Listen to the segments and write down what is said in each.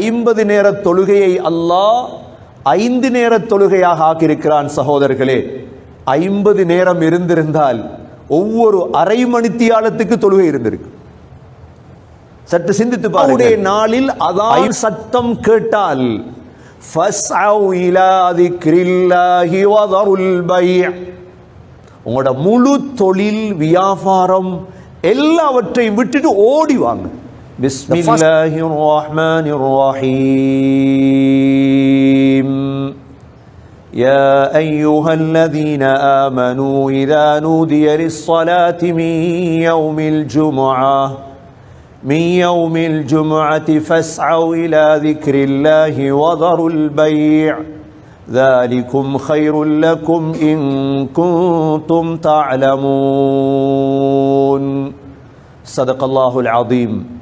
ஐம்பது நேர தொழுகையை அல்லாஹ் ஐந்து நேர தொழுகையாக ஆக்கியிருக்கிறான் சகோதரர்களே. ஐம்பது நேரம் இருந்திருந்தால் ஒவ்வொரு அரை மணித்தியாலத்துக்கு தொழுகை இருந்திருக்கு. சற்று சிந்தித்து பாருங்க நாளில் அதான் சத்தம் கேட்டால் உங்களோட முழு தொழில் வியாபாரம் எல்லாவற்றையும் விட்டுட்டு ஓடி வாங்க. بسم الله الرحمن الرحيم. يا أيها الذين آمنوا إذا نودي للصلاة من يوم الجمعة من يوم الجمعة فاسعوا إلى ذكر الله وذروا البيع. ذلكم خير لكم إن كنتم تعلمون. صدق الله العظيم.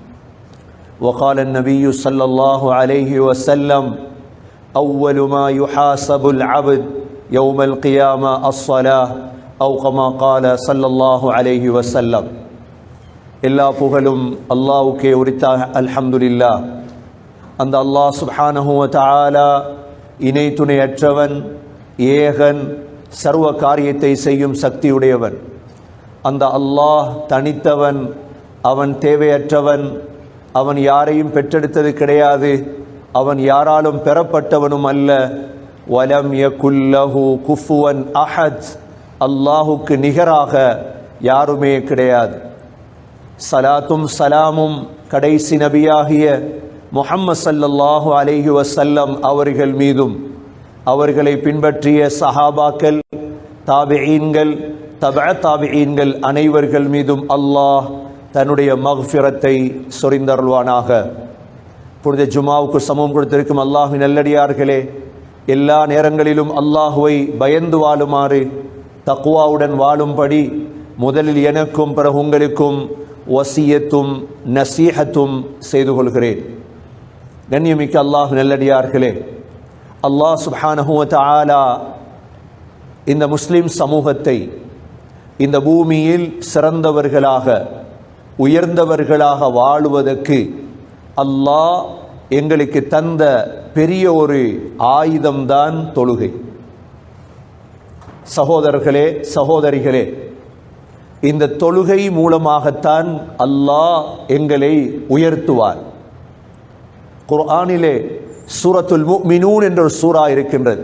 وقال النبي صلى الله عليه وسلم أول ما يحاسب العبد يوم القيامة الصلاة أو كما قال صلى الله عليه وسلم எல்லா புகழும் அல்லாவுக்கே உரித்தாக அல்ஹம்துலில்லா அந்த அல்லாஹ் சுப்ஹானஹு வ தஆலா இணை துணையற்றவன் ஏகன் சர்வ காரியத்தை செய்யும் சக்தியுடையவன் அந்த அல்லாஹ் தனித்தவன் அவன் தேவையற்றவன் அவன் யாரையும் பெற்றெடுத்தது கிடையாது. அவன் யாராலும் பெறப்பட்டவனும் அல்ல. வலம் யகுல்லஹு குஃபுவன் அஹத். அல்லாஹுக்கு நிகராக யாருமே கிடையாது. சலாத்தும் சலாமும் கடைசி நபியாகிய முஹம்மது சல்லல்லாஹு அலைஹி வசல்லம் அவர்கள் மீதும். அவர்களை பின்பற்றிய சஹாபாக்கள் தாபியீன்கள் தப தாபியீன்கள் அனைவர்கள் மீதும் அல்லாஹ் தன்னுடைய மஃபிரத்தை சொரிந்தருள்வானாக. புனித ஜுமாவுக்கு சமம் கொடுத்திருக்கும் அல்லாஹு நல்லடியார்களே எல்லா நேரங்களிலும் அல்லாஹுவை பயந்து வாழுமாறு தக்குவாவுடன் வாழும்படி முதலில் எனக்கும் பிறகு உங்களுக்கும் வசியத்தும் நசீஹத்தும் செய்து கொள்கிறேன். கண்ணியமிக்க அல்லாஹ் நல்லடியார்களே அல்லாஹ் சுஹானஹூத் ஆலா இந்த முஸ்லீம் சமூகத்தை இந்த பூமியில் சிறந்தவர்களாக உயர்ந்தவர்களாக வாழுவதற்கு அல்லாஹ் எங்களுக்கு தந்த பெரிய ஒரு ஆயுதம்தான் தொழுகை. சகோதரர்களே சகோதரிகளே இந்த தொழுகை மூலமாகத்தான் அல்லாஹ் எங்களை உயர்த்துவார். குர்ஆனிலே சூரத்துல் முஃமினூன் என்ற ஒரு சூறா இருக்கின்றது.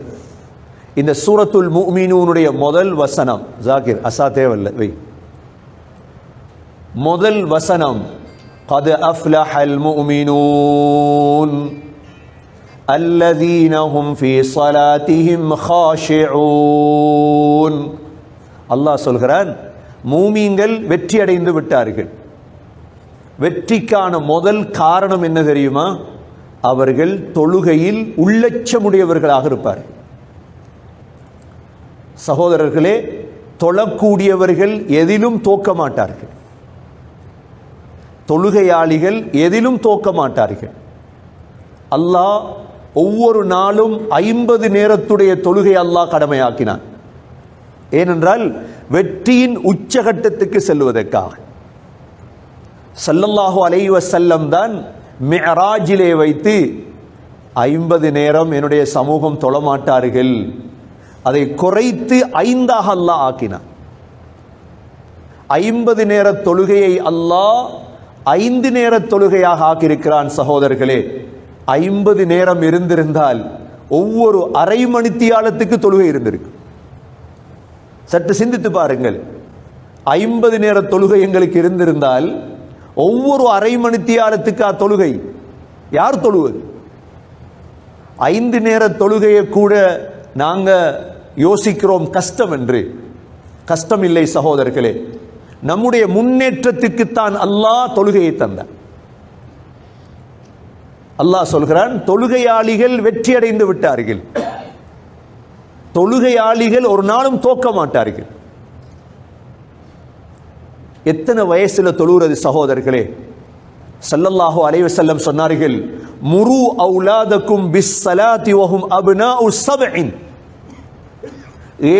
இந்த சூரத்துல் முஃமினூனுடைய முதல் வசனம் ஜாகிர் அசா தேவல்ல வை. முதல் வசனம் قد أفلح المؤمنون الذين هم في صلاتهم خاشعون அல்லாஹ் சொல்கிறான் மூமீன்கள் வெற்றி அடைந்து விட்டார்கள் வெற்றிக்கான முதல் காரணம் என்ன தெரியுமா அவர்கள் தொழுகையில் உள்ளச்சமுடையவர்களாக இருப்பார்கள் சகோதரர்களே தொழக்கூடியவர்கள் எதிலும் தோக்க மாட்டார்கள் தொழுகையாளிகள் எதிலும் தோக்க மாட்டார்கள். அல்லாஹ் ஒவ்வொரு நாளும் ஐம்பது நேரத்துடைய தொழுகை அல்லாஹ் கடமையாக்கினான். ஏனென்றால் வெற்றியின் உச்சகட்டத்துக்கு செல்வதற்காக. சல்லல்லாஹு அலைவ செல்லம் தான் மெராஜிலே வைத்து ஐம்பது நேரம் என்னுடைய சமூகம் தொழமாட்டார்கள் அதை குறைத்து ஐந்தாக அல்லாஹ் ஆக்கினான். ஐம்பது நேர தொழுகையை அல்லாஹ் ஐந்து நேர தொழுகையாக ஆக்கியிருக்கிறான் சகோதரர்களே. ஐம்பது நேரம் இருந்திருந்தால் ஒவ்வொரு அரை மணித்தியாலத்துக்கு தொழுகை இருந்திருக்கு. சற்று சிந்தித்து பாருங்கள். ஐம்பது நேர தொழுகை எங்களுக்கு இருந்திருந்தால் ஒவ்வொரு அரை மணித்தியாலத்துக்கு ஆ தொழுகை. யார் தொழுவது? ஐந்து நேர தொழுகையை கூட நாங்க யோசிக்கிறோம் கஷ்டம் என்று. கஷ்டம் இல்லை சகோதரர்களே. நம்முடைய முன்னேற்றத்திற்குத்தான் அல்லாஹ் தொழுகையை தந்தார். அல்லாஹ் சொல்கிறான் தொழுகையாளிகள் வெற்றி அடைந்து விட்டார்கள். தொழுகையாளிகள் ஒரு நாளும் தோக்க மாட்டார்கள். எத்தனை வயசுல தொழுகிறது சகோதரர்களே? சல்லல்லாஹு அலைவு செல்லம் சொன்னார்கள் முரு அவுலாதக்கும் பிஸ் ஸலாத்தி வஹும் அப்னாஉ சப்இன்.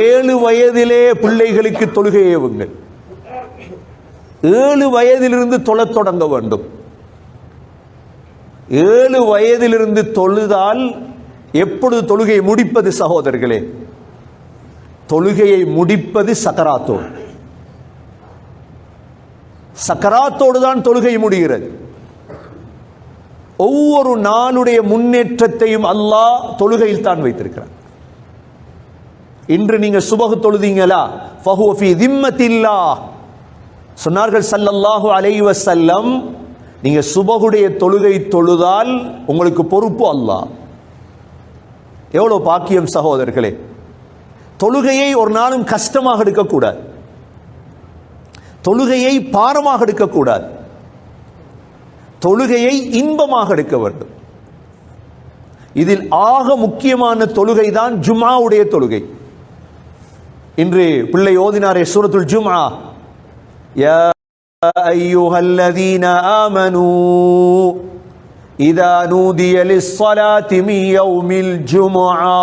ஏழு வயதிலே பிள்ளைகளுக்கு தொழுகை ஏவுங்கள் ஏழு வயதிலிருந்து தொழத் தொடங்க வேண்டும். ஏழு வயதிலிருந்து தொழுதால் எப்பொழுது தொழுகையை முடிப்பது சகோதரர்களே? தொழுகையை முடிப்பது சக்கராத்தோடு. சக்கராத்தோடு தான் தொழுகை முடிகிறது. ஒவ்வொரு நாளுடைய முன்னேற்றத்தையும் அல்லாஹ் தொழுகையில் தான் வைத்திருக்கிறார் இன்று நீங்க சுபகு தொழுதீங்களா? ஃபஹுவ திம்மத்தில்லா சொன்னார்கள் சல்லல்லாஹு அலைவ செல்லம் நீங்க சுபகுடைய தொழுகை தொழுதால் உங்களுக்கு பொறுப்பு அல்லாஹ். எவ்வளவு பாக்கியம் சகோதரர்களே. தொழுகையை ஒரு நாளும் கஷ்டமாக எடுக்கக்கூடாது. தொழுகையை பாரமாக எடுக்கக்கூடாது. தொழுகையை இன்பமாக எடுக்க வேண்டும். இதில் ஆக முக்கியமான தொழுகை தான் ஜுமாவுடைய தொழுகை. இன்று பிள்ளை ஓதினாரே சூரத்துல் ஜும்ஆ யா அய்யுஹல்லதீன ஆமனூ இதா நூதிய லிஸ்ஸலாத்தி மின் யௌமில் ஜும்ஆ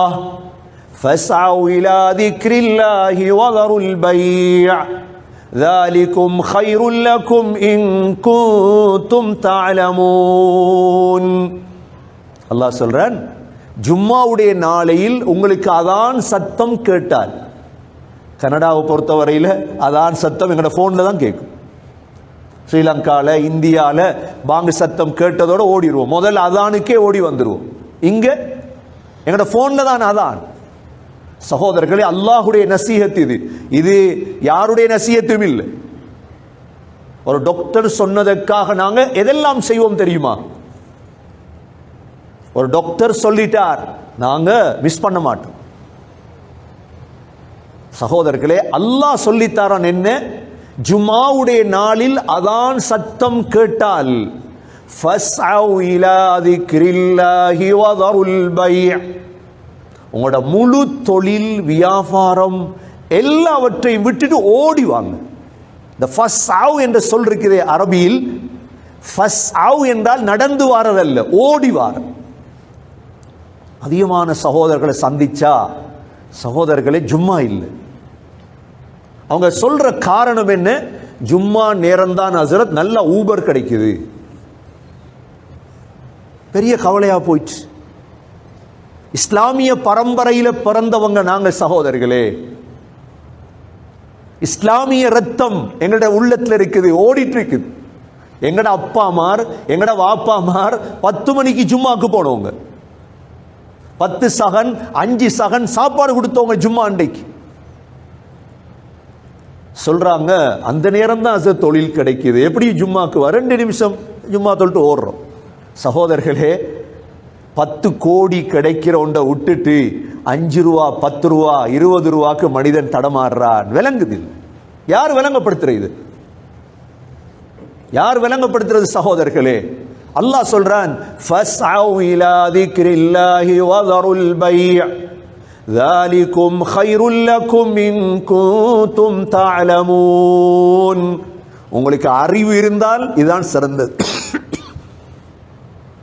فاسعوا إلى ذكر الله وذروا البيع ذلكم خير لكم إن كنتم تعلمون அல்லாஹ் சொல்றான் ஜும்மாவுடைய நாளையில் உங்களுக்கு அதான் சத்தம் கேட்டால் கனடாவை பொறுத்தவரையில் அதான் சத்தம் எங்களோட ஃபோனில் தான் கேட்கும் ஸ்ரீலங்காவில் இந்தியாவில் பாங்கு சத்தம் கேட்டதோடு ஓடிடுவோம் முதல்ல அதானுக்கே ஓடி வந்துடுவோம் இங்கே எங்களோட ஃபோனில் தான் அதான். சகோதரர்களே அல்லாஹுடைய நசீகத் இது. இது யாருடைய நசீகத்தும் இல்லை. ஒரு டாக்டர் சொன்னதற்காக நாங்கள் எதெல்லாம் செய்வோம் தெரியுமா? ஒரு டாக்டர் சொல்லிட்டார். நாங்கள் மிஸ் பண்ண மாட்டோம். சகோதரர்களே அல்லாஹ் சொல்லித்தாரான் என்ன ஜுமாவுடைய நாளில் அதான் சத்தம் கேட்டால் உங்களோட முழு தொழில் வியாபாரம் எல்லாவற்றையும் விட்டுட்டு ஓடி வாங்க. இந்த ஃபஸ் ஆவ் என்று சொல் அரபியில் ஃபஸ் ஆவ் என்றால் நடந்து வாரதல்ல ஓடி வார. அதிகமான சகோதரர்களை சந்திச்சா சகோதரர்களே ஜும்மா இல்லை. அவங்க சொல்ற காரணம் என்ன? ஜும்மா நேரம்தான் ஹசரத் நல்ல ஊபர் கிடைக்குது. பெரிய கவலையா போயிடுச்சு. இஸ்லாமிய பரம்பரையில பிறந்தவங்க நாங்கள் சகோதரர்களே. இஸ்லாமிய ரத்தம் எங்களோட உள்ளத்துல இருக்குது ஓடிட்டு இருக்குது. எங்கட அப்பாமார் எங்கட வாப்பாமார் பத்து மணிக்கு ஜும்மாக்கு போனவங்க. பத்து சகன் அஞ்சு சகன் சாப்பாடு கொடுத்தவங்க ஜும்மா அண்டைக்கு சொல்றாங்க அந்த நேரம் தான் அசர் தொழில் கிடைக்குது. எப்படி ஜும்மாக்கு வர? ரெண்டு நிமிஷம் ஜும்மா தொழிட்டு ஓடுறோம். சகோதரர்களே பத்து கோடி கிடைக்கிற ஒன்றை விட்டுட்டு அஞ்சு ரூபா பத்து ரூபா இருபது ரூபாக்கு மனிதன் தடமாறுறான். விளங்குது யார் விளங்கப்படுத்துற இது யார் விளங்கப்படுத்துறது சகோதரர்களே? அல்லாஹ் சொல்றான் ذلكم خير لكم إن كنتم تعلمون உங்களுக்கு அறிவு இருந்தால் இதுதான் சிறந்தது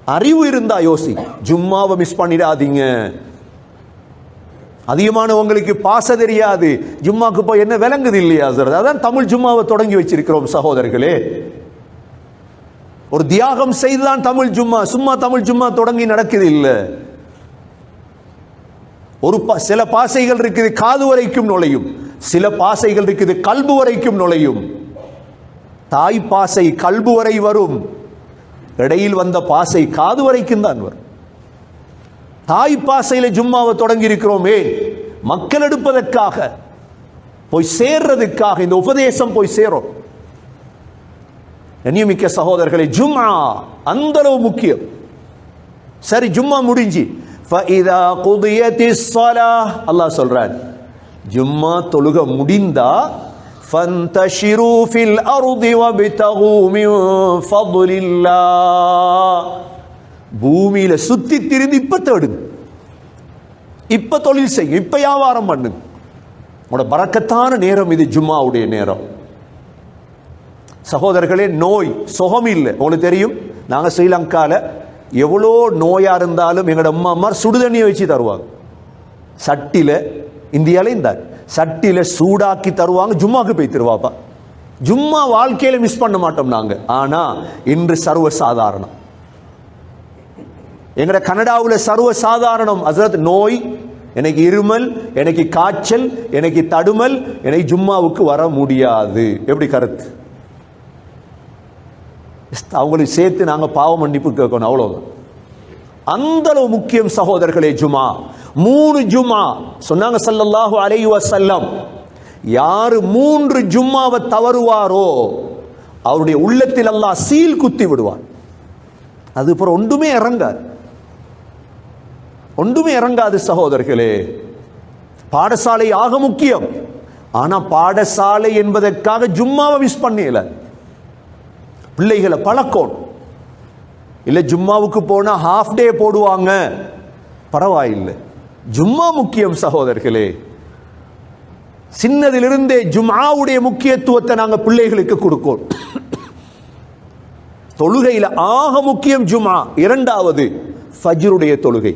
அறிவு இருந்தா யோசி ஜும்மாவை மிஸ் பண்ணிடாதீங்க அதிகமானவங்களுக்கு பாச தெரியாது ஜும்மாக்கு போய் என்ன விளங்குது இல்லையா சார் அதான் தமிழ் ஜும்மாவை தொடங்கி வச்சிருக்கிறோம் சகோதரர்களே ஒரு தியாகம் செய்துதான் தமிழ் ஜும்மா சும்மா தமிழ் ஜும்மா தொடங்கி நடக்குது இல்லை ஒரு பா- சில பாசைகள் இருக்குது காது வரைக்கும் நுழையும். சில பாசைகள் இருக்குது கல்பு வரைக்கும் நுழையும். தாய் பாசை கல்பு வரை வரும். இடையில் வந்த பாசை காது வரைக்கும் தான் வரும். தாய் பாசையில ஜும்மாவை தொடங்கி இருக்கிறோமே மக்கள் எடுப்பதற்காக போய் சேர்றதுக்காக இந்த உபதேசம் போய் சேரும். கண்ணியமிக்க சகோதரர்களே ஜும்மா அந்த அளவு முக்கியம். சரி ஜும்மா முடிஞ்சு. ஃபஇதா குதியதி சலா அல்லாஹ் சொல்கிறார் ஜும்மா தொழுக முடிந்தா ஃபந்தஷிரு ஃபில் அருதி வபித்தகு மின் ஃபதுலில்லா பூமியில் சுற்றி திரிந்து இப்போ தேடுங்க இப்போ தொழில் செய்யும் இப்போ வியாபாரம் பண்ணுங்க. உங்களோட பறக்கத்தான நேரம் இது ஜும்மாவுடைய நேரம். சகோதரர்களே நோய் சுகம் இல்லை. உங்களுக்கு தெரியும் நாங்கள் ஸ்ரீலங்காவில் எவ்வளோ நோயாக இருந்தாலும் எங்களோட அம்மா அம்மா சுடுதண்ணியை வச்சு தருவாங்க. சட்டியில் இந்தியாவில் இந்த சட்டியில் சூடாக்கி தருவாங்க. ஜும்மாக்கு போய் தருவாப்பா. ஜும்மா வாழ்க்கையில் மிஸ் பண்ண மாட்டோம் நாங்கள் ஆனால் இன்று சர்வ சாதாரணம் எங்களோட கனடாவில் சர்வ சாதாரணம் அசரத் நோய் எனக்கு இருமல் எனக்கு காய்ச்சல் எனக்கு தடுமல் எனக்கு ஜும்மாவுக்கு வர முடியாது. எப்படி கருத்து? அவங்களையும் சேர்த்து நாங்கள் பாவ மன்னிப்பு கேட்கணும் அவ்வளோதான் அந்தளவு முக்கியம் சகோதரர்களே ஜுமா மூணு ஜுமா சொன்னாங்க சல்லல்லாஹு அலைஹி வஸல்லம். யாரு மூன்று ஜும்மாவை தவறுவாரோ அவருடைய உள்ளத்தில் அல்லாஹ் சீல் குத்தி விடுவார். அது அப்புறம் ஒன்றுமே இறங்காது. ஒன்றுமே இறங்காது சகோதரர்களே. பாடசாலை ஆக முக்கியம். ஆனா பாடசாலை என்பதற்காக ஜும்மாவை மிஸ் பண்ணல. பிள்ளைகளை பழக்கம். இல்லை ஜும்மாவுக்கு போனா ஹாஃப் டே போடுவாங்க. பரவாயில்லை. ஜும்மா முக்கியம் சகோதரர்களே. சின்னதிலிருந்தே ஜும்மாவுடைய முக்கியத்துவத்தை நாங்க பிள்ளைகளுக்கு கொடுக்கோம். தொழுகையில ஆக முக்கியம் ஜும்மா. இரண்டாவது ஃபஜ்ருடைய தொழுகை.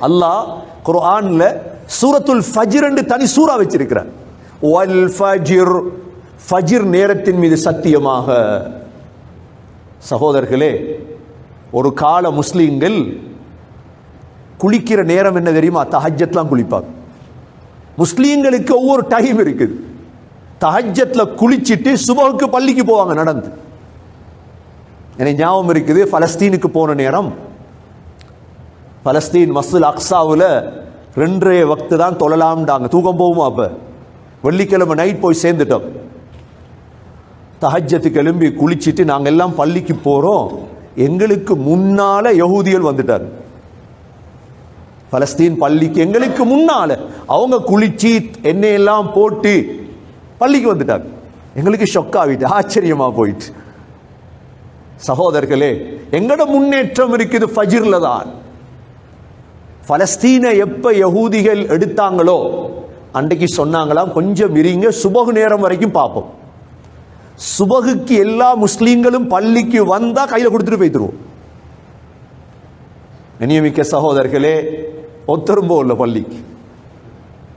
அல்லாஹ் குர்ஆன்ல சூரத்துல் ஃபஜ்ர் என்று தனி சூரா வச்சிருக்கிறார். வல் ஃபஜ்ர் ஃபஜிர் நேரத்தின் மீது சத்தியமாக சகோதரர்களே ஒரு கால முஸ்லீம்கள் குளிக்கிற நேரம் என்ன தெரியுமா? தஹஜத்லாம் குளிப்பாங்க. முஸ்லீம்களுக்கு ஒவ்வொரு டைம் இருக்குது. தஹஜத்தில் குளிச்சிட்டு சுபகுக்கு பள்ளிக்கு போவாங்க நடந்து. எனக்கு ஞாபகம் இருக்குது பலஸ்தீனுக்கு போன நேரம். பலஸ்தீன் மஸ்துல் அக்ஸாவில் ரெண்டரை வக்து தான் தொழலாம்டாங்க. தூக்கம் போகுமா அப்போ? வெள்ளிக்கிழமை நைட் போய் சேர்ந்துட்டோம். தஹஜத்துக்கு எழும்பி குளிச்சுட்டு நாங்கள் எல்லாம் பள்ளிக்கு போகிறோம் எங்களுக்கு முன்னால் யகூதிகள் வந்துட்டார். பலஸ்தீன் பள்ளிக்கு எங்களுக்கு முன்னால் அவங்க குளிச்சு எண்ணெயெல்லாம் போட்டு பள்ளிக்கு வந்துட்டாங்க. எங்களுக்கு ஷொக் ஆகிட்டு ஆச்சரியமாக போயிட்டு. சகோதரர்களே எங்கட முன்னேற்றம் இருக்குது ஃபஜிரில் தான். பலஸ்தீனை எப்போ யகூதிகள் எடுத்தாங்களோ அன்றைக்கு சொன்னாங்களாம் கொஞ்சம் இருங்க சுபகு நேரம் வரைக்கும் பார்ப்போம். சுபகுக்கு எல்லா முஸ்லீம்களும் பள்ளிக்கு வந்தா கையில கொடுத்துட்டு போய்த்துருவோம் நியமிக்க சகோதரர்களே ஒத்தரும் போகல பள்ளிக்கு.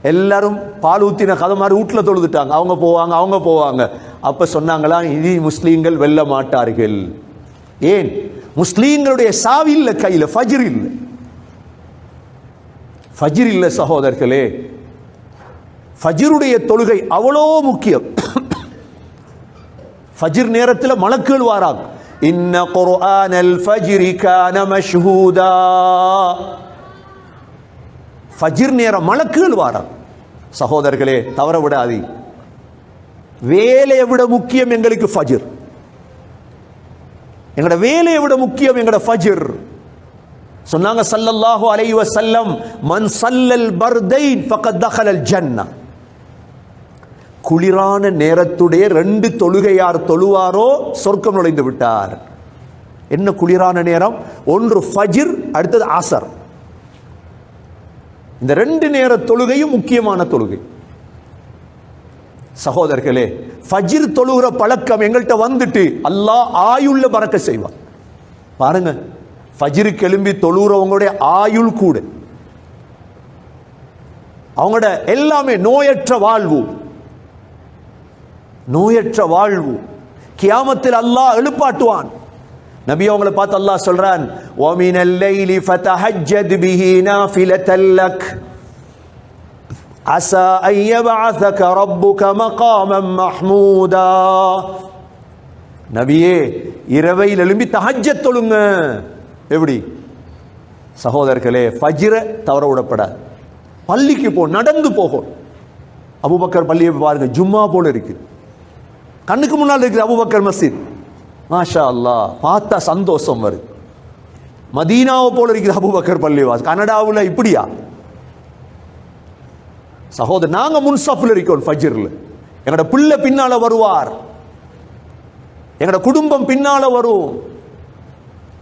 எல்லாரும் பால் ஊத்தின கதை மாதிரி வீட்டில் தொழுதுட்டாங்க. அவங்க போவாங்க அவங்க போவாங்க. அப்ப சொன்னாங்களா இனி முஸ்லீம்கள் வெல்ல மாட்டார்கள். ஏன்? முஸ்லீம்களுடைய சாவி இல்லை கையில் ஃபஜிர் இல்லை. ஃபஜிர் இல்லை சகோதரர்களே. ஃபஜ்ருடைய தொழுகை அவ்வளோ முக்கியம். ஃபஜிர் நேரத்தில் மலக்குகள் வாராங்க இன்ன குர்ஆன் அல் ஃபஜ்ரி கான மஷ்ஹூதா. ஃபஜ்ர் நேர மலக்குகள் வாராங்க சகோதரர்களே தவற விடாதி. வேலையை விட முக்கியம் எங்களுக்கு ஃபஜ்ர். எங்களோட வேலையை விட முக்கியம் எங்களோட ஃபஜ்ர். சொன்னாங்க சல்லல்லாஹு அலைஹி வஸல்லம் மன் சல்லல் பர்தைன் ஃபக்கத் தഖலல் ஜன்னா. குளிரான நேரத்துடைய ரெண்டு தொழுகையார் தொழுவாரோ சொர்க்கம் நுழைந்து விட்டார். என்ன குளிரான நேரம்? ஒன்று ஃபஜிர் அடுத்தது ஆசர். இந்த ரெண்டு நேர தொழுகையும் முக்கியமான தொழுகை. சகோதரர்களே ஃபஜிர் தொழுகிற பழக்கம் எங்கள்கிட்ட வந்துட்டு அல்லாஹ் ஆயுள்ள பறக்க செய்வான். பாருங்க ஃபஜிருக்கு எழும்பி தொழுகிறவங்களுடைய ஆயுள் கூட. அவங்களோட எல்லாமே நோயற்ற வாழ்வு. நோயற்ற வாழ்வு கியாமத்தில் அல்லாஹ் எழுப்பாட்டுவான் நபி அவங்களை பார்த்து அல்லாஹ் சொல்றான் وَمِنَ اللَّيْلِ فَتَهَجَّدْ بِهِ نَافِلَةً لَكَ عَسَى أَن يَبْعَثَكَ رَبُّكَ مَقَامًا مَحْمُودًا நபியே இரவையில் எழும்பி தஹஜ்ஜத் தொழுங்க எப்படி சகோதரர்களே ஃபஜ்ர தவற விடப்படாது பள்ளிக்கு போ நடந்து போகும் அபுபக்கர் பள்ளியை பாருங்க ஜும்மா போல இருக்கு கண்ணுக்கு முன்னால் இருக்கிற அபுபக்கர் மஸ்ஜித். மாஷா அல்லாஹ் பார்த்தா சந்தோஷம் வருது மதீனாவை போல இருக்கிற அபுபக்கர் பள்ளிவாஸ் கனடாவில் இப்படியா? சகோதரர் நாங்க முன்சஃபில் இருக்கோம் ஃபஜிரில். எங்களோட பிள்ளை பின்னால வருவார். எங்களோட குடும்பம் பின்னால வரும்.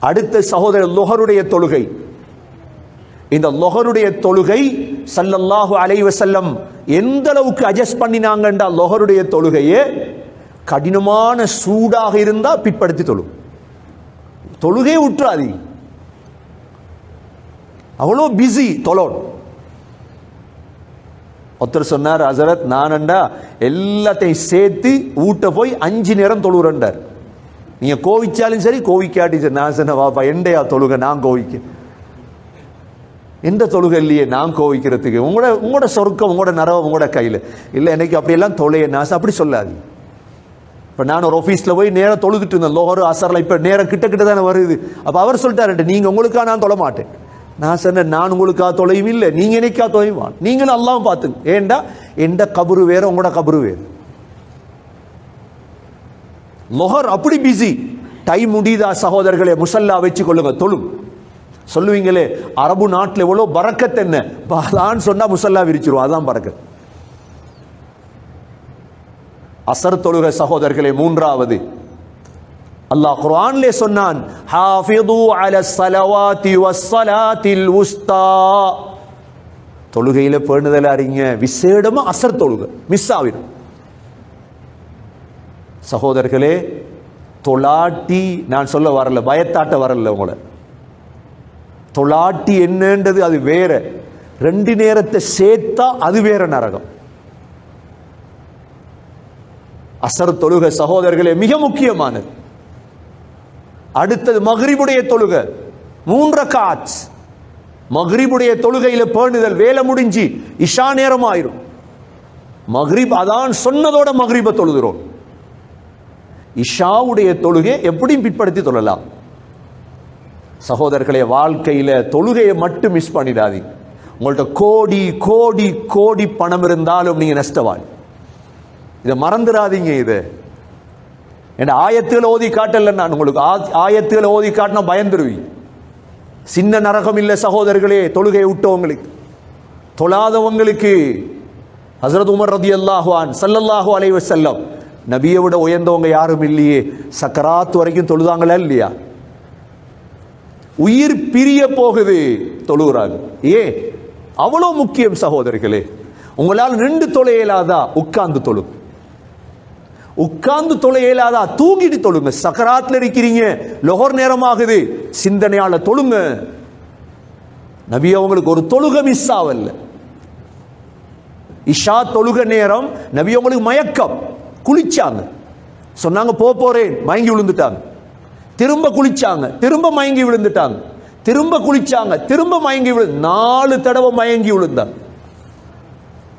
அடுத்த சகோதரர் லொஹருடைய தொழுகை. இந்த லொஹருடைய தொழுகை சல்லல்லாஹு அலைவசல்லம் எந்த அளவுக்கு அட்ஜஸ்ட் பண்ணினாங்கன்றா லொஹருடைய தொழுகையே கடினமான சூடாக இருந்தால் பிற்படுத்தி தொழு. தொழுகே உற்றாதி. அவ்வளோ பிஸி தொலோன் ஒருத்தர் சொன்னார் ஹசரத் நானண்டா எல்லாத்தையும் சேர்த்து ஊட்ட போய் அஞ்சு நேரம் தொழுகிறண்டார் நீங்க கோவிச்சாலும் சரி கோவிக்காட்டி சரி. நான் சொன்ன வாப்பா எண்டையா தொழுக நான் கோவிக்க. எந்த தொழுகை இல்லையே நான் கோவிக்கிறதுக்கு. உங்களோட உங்களோட சொர்க்கம் உங்களோட நரவம் உங்களோட கையில். இல்லை எனக்கு அப்படியெல்லாம் தொலைய நாசம் அப்படி சொல்லாது இப்போ நான் ஒரு ஆஃபீஸில் போய் நேரம் தொழுதுட்டு இருந்தேன். லோஹர் அசரில் இப்போ நேரம் கிட்ட கிட்ட தானே வருது. அப்போ அவர் சொல்லிட்டாரு நீங்கள் உங்களுக்காக நான் தொழ மாட்டேன்? நான் சொன்னேன் நான் உங்களுக்காக தொலைவும் இல்லை. நீங்கள் எனக்கா தொலைவான் நீங்களும் எல்லாம் பார்த்துங்க. ஏண்டா? எந்த கபரு வேற உங்களோட கபரு வேறு. லொஹர் அப்படி பிஸி டைம் முடியுதா சகோதரர்களே முசல்லா வச்சு கொள்ளுங்க. தொழும். சொல்லுவீங்களே அரபு நாட்டில் எவ்வளோ பறக்கத் என்ன? பாலான்னு சொன்னால் முசல்லா விரிச்சிருவோம் அதான் பறக்கத்து. அசர் தொழுக சகோதரர்களே மூன்றாவது. அல்லாஹ் குர்ஆன்லே சொன்னான் ஹாஃபிது அல ஸலவாத்தி வஸ்ஸலாத்தில் உஸ்தா. தொழுகையில பேணுதல் அறிங்க விசேடமா அசர் தொழுக மிஸ் ஆகிடும். சகோதரர்களே தொலாட்டி நான் சொல்ல வரல பயத்தாட்ட வரல உங்களை. தொலாட்டி என்னன்றது அது வேற. ரெண்டு நேரத்தை சேர்த்தா அது வேற நரகம். அசர் தொழுக சகோதரர்களே மிக முக்கியமானது. அடுத்தது மகரிபுடைய தொழுக. மூன்ற காட்ஸ் மஹ்ரிபுடைய தொழுகையில பேணுதல் வேலை முடிஞ்சு இஷா நேரம் ஆயிரும் மகரிப் அதான் சொன்னதோட மகரிப தொழுகிறோம். இஷாவுடைய தொழுகை எப்படியும் பிற்படுத்தி தொழலாம். சகோதரர்களே வாழ்க்கையில தொழுகையை மட்டும் மிஸ் பண்ணிடாதீங்க. உங்கள்ட்ட கோடி கோடி கோடி பணம் இருந்தாலும் நீங்க நஷ்டவாள். இதை மறந்துடாதீங்க இது. என் ஆயத்தில் ஓதி காட்டல நான் உங்களுக்கு. ஆ- ஆயத்தில் ஓதி காட்டினா பயந்துருவீங்க. சின்ன நரகம் இல்லை சகோதரர்களே தொழுகை விட்டவங்களுக்கு தொழாதவங்களுக்கு. ஹசரத் உமர் ரதி அல்லாஹுவான் சல்லல்லாஹு அலைவ செல்லம் நபியை விட உயர்ந்தவங்க யாரும் இல்லையே. சக்கராத் வரைக்கும் தொழுதாங்களா இல்லையா? உயிர் பிரிய போகுது தொழுகிறாங்க. ஏ அவ்வளோ முக்கியம் சகோதரர்களே உங்களால் ரெண்டு தொழ உட்கார்ந்து தொழு உட்கார்ந்து தொலை இயலாதா தூங்கிட்டு தொழுங்க. சக்கராத்தில் இருக்கிறீங்க. லொகர் நேரமாகுது. சிந்தனையால தொழுங்க. நபி அவங்களுக்கு ஒரு தொழுக மிஸ் ஆகல இஷா தொழுக நேரம் நபி அவங்களுக்கு மயக்கம். குளிச்சாங்க. சொன்னாங்க போ போறேன். மயங்கி விழுந்துட்டாங்க. திரும்ப குளிச்சாங்க. திரும்ப மயங்கி விழுந்துட்டாங்க. திரும்ப குளிச்சாங்க. திரும்ப மயங்கி விழு நாலு தடவை மயங்கி விழுந்தாங்க.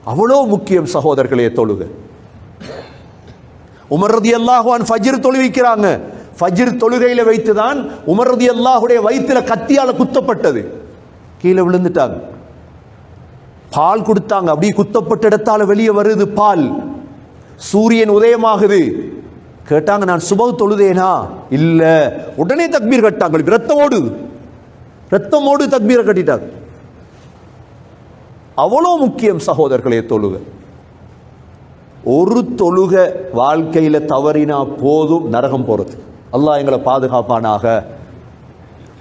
அவ்வளோ முக்கியம் சகோதரர்களே தொழுக. உமர் ரதி அல்லாஹுவான் ஃபஜ்ர் தொழுவிக்கிறாங்க. ஃபஜிர் தொழுகையில் வைத்து தான் ரதி அல்லாஹுடைய வயிற்றுல கத்தியால் குத்தப்பட்டது. கீழே விழுந்துட்டாங்க. பால் கொடுத்தாங்க. அப்படியே குத்தப்பட்ட இடத்தால் வெளியே வருது பால். சூரியன் உதயமாகுது. கேட்டாங்க நான் சுபகு தொழுதேனா? இல்ல. உடனே தக்பீர் கட்டாங்க. ரத்தமோடு ரத்தமோடு தக்மீரை தக்பீரை கட்டிட்டாங்க. அவ்வளோ முக்கியம் சகோதரர்களே தொழுக. ஒரு தொழுக வாழ்க்கையில் தவறினா போதும் நரகம் போகிறது அல்லாஹ் எங்களை பாதுகாப்பானாக.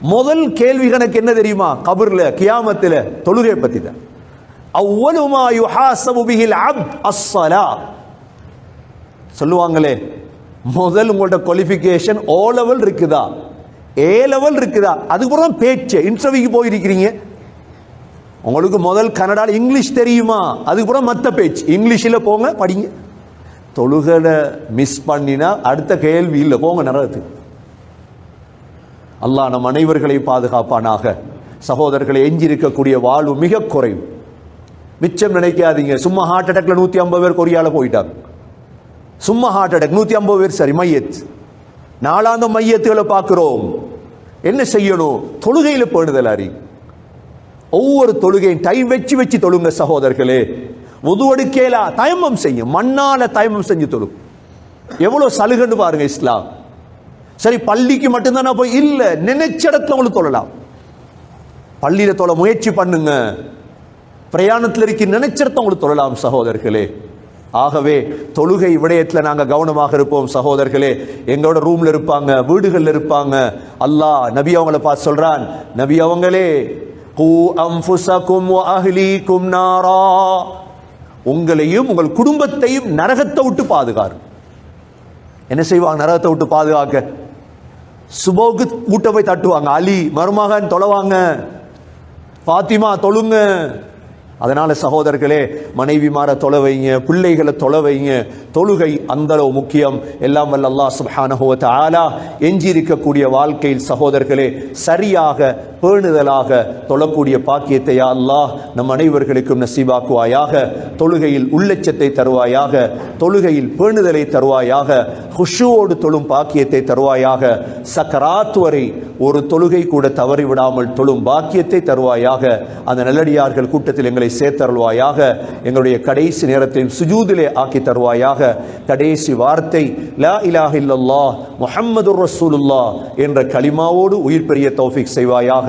முதல் கேள்வி கணக்கு என்ன தெரியுமா? கபர்ல கியாமத்தில் தொழுகை பத்தி தான் அவ்வளவுமா யுஹாசபு பிஹில் அஸ்ஸலா. சொல்லுவாங்களே முதல் உங்களோட குவாலிஃபிகேஷன் ஓ லெவல் இருக்குதா? ஏ லெவல் இருக்குதா? அதுக்கப்புறம் பேச்சு. இன்டர்வியூக்கு போயிருக்கிறீங்க. உங்களுக்கு முதல் கன்னடால இங்கிலீஷ் தெரியுமா? அதுக்கப்புறம் மற்ற பேச்சு. இங்கிலீஷில் போங்க படிங்க. தொழுகலை மிஸ் பண்ணினா அடுத்த கேள்வி இல்லை போங்க நரகத்துக்கு. அல்லாஹ் நம் அனைவர்களை பாதுகாப்பானாக. சகோதரர்களை எஞ்சிருக்கக்கூடிய வாழ்வு மிக குறைவு. மிச்சம் நினைக்காதீங்க. சும்மா ஹார்ட் அட்டாக்ல நூற்றி ஐம்பது பேர் கொரியால போயிட்டாங்க. சும்மா ஹார்ட் அட்டாக் நூற்றி ஐம்பது பேர் சரி மையத் நாளாந்த மையத்துகளை பார்க்குறோம். என்ன செய்யணும்? தொழுகையில் பேணுதல் அறி ஒவ்வொரு தொழுகையும் டைம் வச்சு வச்சு தொழுங்க சகோதரர்களே. உதுவடுக்கேலா தயமம் செய்யும். மண்ணால தயமம் செஞ்சு தொழும் எவ்வளவு சலுகன்னு பாருங்க இஸ்லாம். சரி பள்ளிக்கு மட்டும்தானே போய்? இல்லை நினைச்ச இடத்துல உங்களுக்கு தொழலாம். பள்ளியில தொழ முயற்சி பண்ணுங்க. பிரயாணத்தில் இருக்க நினைச்ச உங்களுக்கு தொழலாம் சகோதரர்களே. ஆகவே தொழுகை விடயத்தில் நாங்கள் கவனமாக இருப்போம் சகோதரர்களே. எங்களோட ரூமில் இருப்பாங்க வீடுகளில் இருப்பாங்க. அல்லாஹ் நபி அவங்கள பார்த்து சொல்கிறான் நபி அவங்களே "கூ அன்ஃபுஸக்கும் அஹ்லீக்கும் நாரா. உங்களையும் உங்கள் குடும்பத்தையும் நரகத்தை விட்டு பாதுகாரு. என்ன செய்வாங்க? நரகத்தை விட்டு பாதுகாக்க. சுபோவுக்கு கூட்ட போய் தட்டுவாங்க. அலி மருமகன் தொலைவாங்க. பாத்திமா தொழுங்க. அதனால சகோதரர்களே மனைவி மாற தொலைவைங்க பிள்ளைகளை தொலைவைங்க தொழுகை அந்தளவு முக்கியம். எல்லாம் வல்ல அல்லா சுப்ஹானஹு ஆலா எஞ்சி இருக்கக்கூடிய வாழ்க்கையில் சகோதரர்களே சரியாக பேணுதலாக தொழக்கூடிய பாக்கியத்தை அல்லாஹ் நம் அனைவர்களுக்கும் நசீபாக்குவாயாக தொழுகையில் உள்ளச்சத்தை தருவாயாக தொழுகையில் பேணுதலை தருவாயாக ஹுஷுவோடு தொழும் பாக்கியத்தை தருவாயாக சக்கராத் வரை ஒரு தொழுகை கூட தவறிவிடாமல் தொழும் பாக்கியத்தை தருவாயாக அந்த நல்லடியார்கள் கூட்டத்தில் எங்களை சேர்த்தருள்வாயாக எங்களுடைய கடைசி நேரத்தையும் சுஜூதிலே ஆக்கி தருவாயாக கடைசி வார்த்தை லா இலாஹ இல்லல்லாஹ் முஹம்மது ரசூலுல்லாஹ் என்ற கலிமாவோடு உயிர் பெரிய தௌஃபிக் செய்வாயாக